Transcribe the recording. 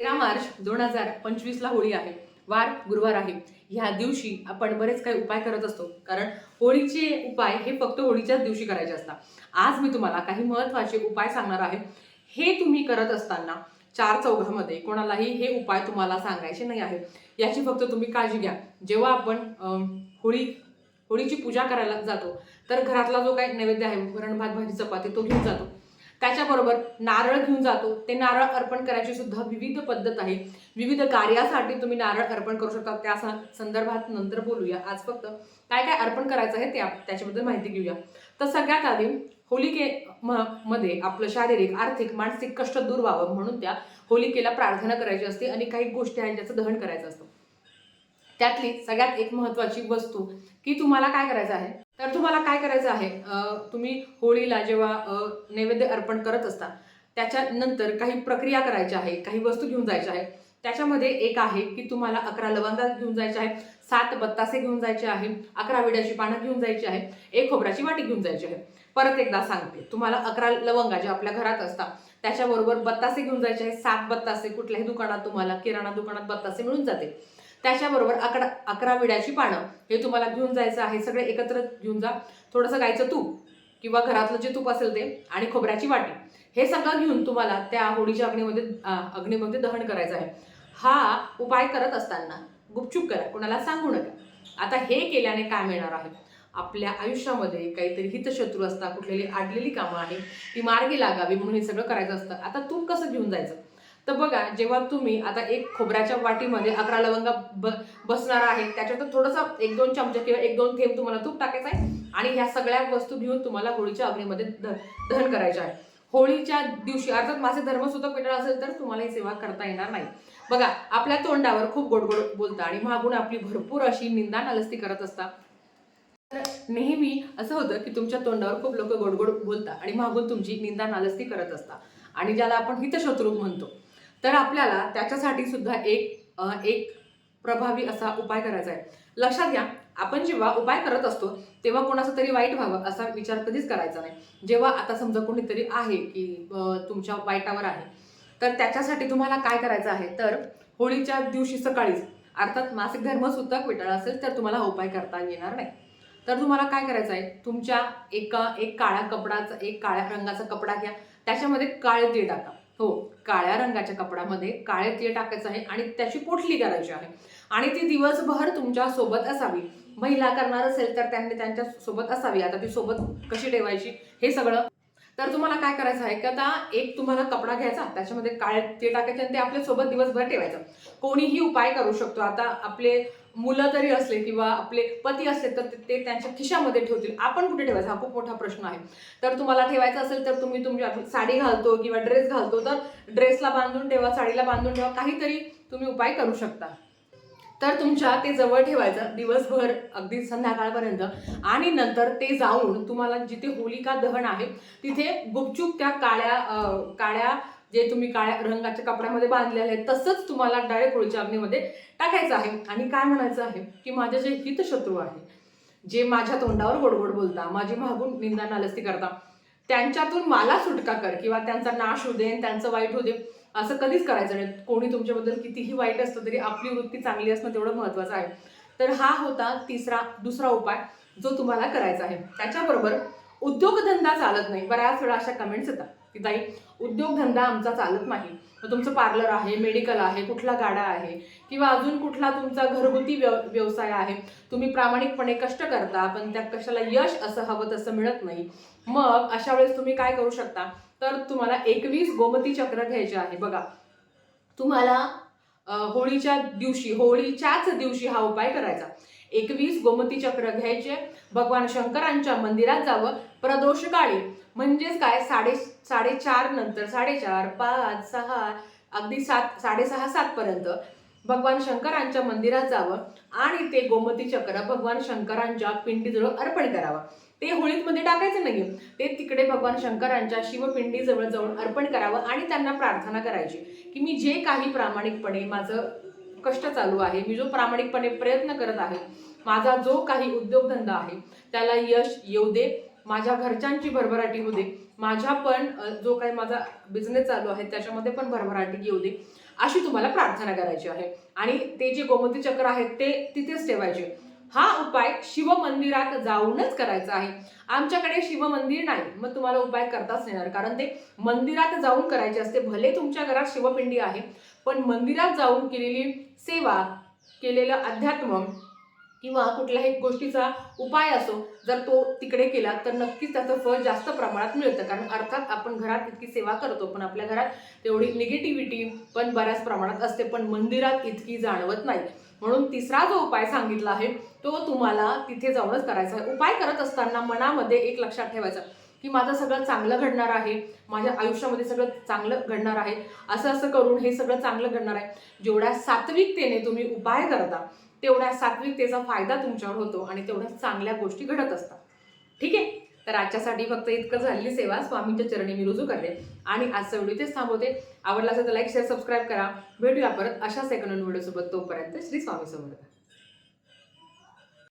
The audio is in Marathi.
तेरा मार्च दोन हजार पंचवीसला होळी आहे. वार गुरुवार आहे. ह्या दिवशी आपण बरेच काही उपाय करत असतो. कारण होळीचे उपाय हे फक्त होळीच्याच दिवशी करायचे असतात. आज मी तुम्हाला काही महत्त्वाचे उपाय सांगणार आहे. हे तुम्ही करत असताना चार चौघामध्ये कोणालाही हे उपाय तुम्हाला सांगायचे नाही आहे याची फक्त तुम्ही काळजी घ्या. जेव्हा आपण होळी होळीची पूजा करायला जातो तर घरातला जो काही नैवेद्य आहे वरण भात भाजी चपाती तो घेऊन जातो. त्याच्याबरोबर नारळ घेऊन जातो. ते नारळ अर्पण करायची सुद्धा विविध पद्धत आहे. विविध कार्यासाठी तुम्ही नारळ अर्पण करू शकता. त्या संदर्भात नंतर बोलूया. आज फक्त काय काय अर्पण करायचं आहे त्या त्याच्याबद्दल माहिती घेऊया. तर सगळ्यात आधी होलिके म- मध्ये आपलं शारीरिक आर्थिक मानसिक कष्ट दूर व्हावं म्हणून त्या होलिकेला प्रार्थना करायची असते आणि काही गोष्टी आहेत ज्याचं दहन करायचं असतं. त्यातली सगळ्यात एक महत्त्वाची वस्तू की तुम्हाला काय करायचं आहे? तर तुम्हाला काय करायचं आहे? तुम्ही होळीला जेव्हा नैवेद्य अर्पण करत असता त्याच्यानंतर काही प्रक्रिया करायच्या आहे काही वस्तू घेऊन जायच्या आहे. त्याच्यामध्ये एक आहे की तुम्हाला अकरा लवंगा घेऊन जायच्या आहे सात बत्तासे घेऊन जायचे आहे अकरा विड्याची पानं घेऊन जायची आहे एक खोबऱ्याची वाटी घेऊन जायची आहे. परत एकदा सांगते तुम्हाला अकरा लवंगा जे आपल्या घरात असतात त्याच्याबरोबर बत्तासे घेऊन जायचे आहे सात बत्तासे कुठल्याही दुकानात तुम्हाला किराणा दुकानात बत्तासे मिळून जाते. त्याच्याबरोबर अकरा अकरा विड्याची पानं. हे तुम्हाला घेऊन जायचं आहे. सगळे एकत्र घेऊन जा. थोडंसं गायचं तूप किंवा घरातलं जे तूप असेल ते आणि खोबऱ्याची वाटी. हे सगळं घेऊन तुम्हाला त्या होळीच्या अग्नीमध्ये अग्नीमध्ये दहन करायचं आहे. हा उपाय करत असताना गुपचूप करा. कोणाला सांगू नका. आता हे केल्याने काय मिळणार आहे? आपल्या आयुष्यामध्ये काहीतरी हितशत्रू असतात कुठलेली आडलेली कामं आहे ती मार्गी लागावी म्हणून हे सगळं करायचं असतं. आता तूप कसं घेऊन जायचं? तर बघा जेव्हा तुम्ही आता एक खोबऱ्याच्या वाटीमध्ये अकरा लवंगा ब बसणार आहे त्याच्यात थोडंसं एक दोन चमचे किंवा एक दोन थेंब तुम्हाला तूप टाकायचं आहे आणि ह्या सगळ्या वस्तू घेऊन तुम्हाला होळीच्या अग्नीमध्ये द- दहन करायचं आहे. होळीच्या दिवशी अर्थात माझे धर्मसुद्धा पेटळ असेल तर तुम्हाला ही सेवा करता येणार नाही. बघा आपल्या तोंडावर खूप गोड गोड बोलता आणि मागून आपली भरपूर अशी निंदा नालस्ती करत असता. तर नेहमी असं होतं की तुमच्या तोंडावर खूप लोक गोड गोड बोलतात आणि मागून तुमची निंदा नालस्ती करत असतात आणि ज्याला आपण हितशत्रू म्हणतो. तर आपल्याला त्याच्यासाठी सुद्धा एक एक प्रभावी असा उपाय करायचा आहे. लक्षात घ्या आपण जेव्हा उपाय करत असतो तेव्हा कोणाचं तरी वाईट व्हावं असा विचार कधीच करायचा नाही. जेव्हा आता समजा कोणीतरी आहे की तुमच्या वाईटावर आहे तर त्याच्यासाठी तुम्हाला काय करायचं आहे? तर होळीच्या दिवशी सकाळीच अर्थात मासिक धर्मसूतक विटाळा असेल तर तुम्हाला हा उपाय करता येणार नाही. तर तुम्हाला काय करायचं आहे? तुमच्या एका एक काळ्या कपडाचा एक काळ्या रंगाचा कपडा घ्या त्याच्यामध्ये काळे तीळ टाका. हो काळ्या रंगाच्या कपड्यामध्ये काळे ते टाकायचं आहे आणि त्याची पोटली करायची आहे. आणि ती दिवसभर तुमच्यासोबत असावी. महिला करणार असेल तर त्यांनी त्यांच्यासोबत असावी. आता ती सोबत कशी ठेवायची हे सगळं तर तुम्हाला काय करायचं आहे की आता एक तुम्हाला कपडा घ्यायचा त्याच्यामध्ये काळे ते टाकायचे आणि ते आपल्यासोबत दिवसभर ठेवायचं. कोणीही उपाय करू शकतो. आता आपले मुलं तरी असले किंवा आपले पती असले तर ते- त्यांच्या खिशामध्ये ठेवतील. आपण कुठे ठेवायचं? हा खूप मोठा प्रश्न आहे. तर तुम्हाला ठेवायचं असेल तर तुम्ही तुमची साडी घालतो किंवा ड्रेस घालतो. तर ड्रेसला बांधून ठेवा साडीला बांधून ठेवा. काहीतरी तुम्ही उपाय करू शकता. तर तुमच्या ते जवळ ठेवायचं दिवसभर अगदी संध्याकाळपर्यंत. आणि नंतर ते जाऊन तुम्हाला जिथे होलिका दहन आहे तिथे गुपचूप त्या काळ्या काळ्या जे तुम्ही काळ्या रंगाच्या कपड्यामध्ये बांधलेले आहेत तसंच तुम्हाला डायरेक्ट होळीच्या अग्नीमध्ये टाकायचं आहे. आणि काय म्हणायचं आहे? की माझे जे हितशत्रू आहे जे माझ्या तोंडावर गोडगोड बोलता माझी मागून निंदा नालस्ती करता त्यांच्यातून मला सुटका कर किंवा त्यांचा नाश होऊ दे आणि त्यांचं वाईट होऊ दे. असं कधीच करायचं नाही. कोणी तुमच्याबद्दल कितीही वाईट असतं तरी आपली वृत्ती चांगली असणं तेवढं महत्त्वाचं आहे. तर हा होता तिसरा दुसरा उपाय जो तुम्हाला करायचा आहे. त्याच्याबरोबर उद्योगधंदा चालत नाही. बऱ्याच वेळा अशा कमेंट्स येतात की ताई उद्योगधंदा आमचा चालत नाही. मग तुमचं पार्लर आहे मेडिकल आहे कुठला गाडा आहे किंवा अजून कुठला तुमचा घरगुती व्यव व्यवसाय आहे. तुम्ही प्रामाणिकपणे कष्ट करता पण त्या कशाला यश असं हवं तसं मिळत नाही. मग अशा वेळेस तुम्ही काय करू शकता? तर तुम्हाला एकवीस गोमती चक्र घ्यायचे आहे. बघा तुम्हाला होळीच्या दिवशी होळीच्याच दिवशी हा उपाय करायचा. एकवीस गोमती चक्र घ्यायचे. भगवान शंकरांच्या मंदिरात जावं. प्रदोष काळी म्हणजेच काय? साडे साडेचार नंतर साडेचार पाच सहा अगदी सात साडेसहा सात पर्यंत. भगवान शंकरांच्या मंदिरात जावं आणि ते गोमती चक्र भगवान शंकरांच्या पिंडीजवळ अर्पण करावं. ते होळीमध्ये टाकायचं नाही ते तिकडे भगवान शंकरांच्या शिवपिंडीजवळ जाऊन अर्पण करावं आणि त्यांना प्रार्थना करायची की मी जे काही प्रामाणिकपणे माझं कष्ट चालू आहे मी जो प्रामाणिकपणे प्रयत्न करत आहे माझा जो काही उद्योगधंदा आहे त्याला यश येऊ दे माझ्या घरच्यांची भरभराटी होऊ दे माझ्या पण जो काही माझा बिझनेस चालू आहे त्याच्यामध्ये पण भरभराटी येऊ दे अशी तुम्हाला प्रार्थना करायची आहे. आणि ते जे गोमती चक्र आहेत ते तिथेच ठेवायचे. हा उपाय शिवमंदिरात जाऊनच करायचा आहे. आमच्याकडे शिवमंदिर नाही मग तुम्हाला उपाय करताच येणार. कारण ते मंदिरात जाऊन करायचे असते. भले तुमच्या घरात शिवपिंडी आहे पण मंदिरात जाऊन केलेली सेवा केलेलं अध्यात्म किंवा कुठल्याही गोष्टीचा उपाय असो जर तो तिकडे केला तर नक्कीच त्याचं फळ जास्त प्रमाणात मिळतं. कारण अर्थात आपण घरात इतकी सेवा करतो पण आपल्या घरात तेवढी निगेटिव्हिटी पण बऱ्याच प्रमाणात असते पण मंदिरात इतकी जाणवत नाही. म्हणून तिसरा जो उपाय सांगितला आहे तो तुम्हाला तिथे जाऊनच करायचा आहे. उपाय करत असताना मनामध्ये एक लक्षात ठेवायचं की माझं सगळं चांगलं घडणार आहे माझ्या आयुष्यामध्ये सगळं चांगलं घडणार आहे असं असं करून हे सगळं चांगलं घडणार आहे. जेवढ्या सात्विकतेने तुम्ही उपाय करता तेवढ्या सात्विकतेचा फायदा तुमच्यावर होतो आणि तेवढ्या चांगल्या गोष्टी घडत असतात. ठीक आहे? तर आजच्यासाठी फक्त इतकं झालेली सेवा स्वामींच्या चरणी मी रुजू करते. आणि आजचा व्हिडिओ तेच थांबवते. आवडला असेल तर लाईक शेअर सबस्क्राईब करा. भेटूया परत अशा सेकंड व्हिडिओसोबत. तोपर्यंत श्री स्वामी समर्थ.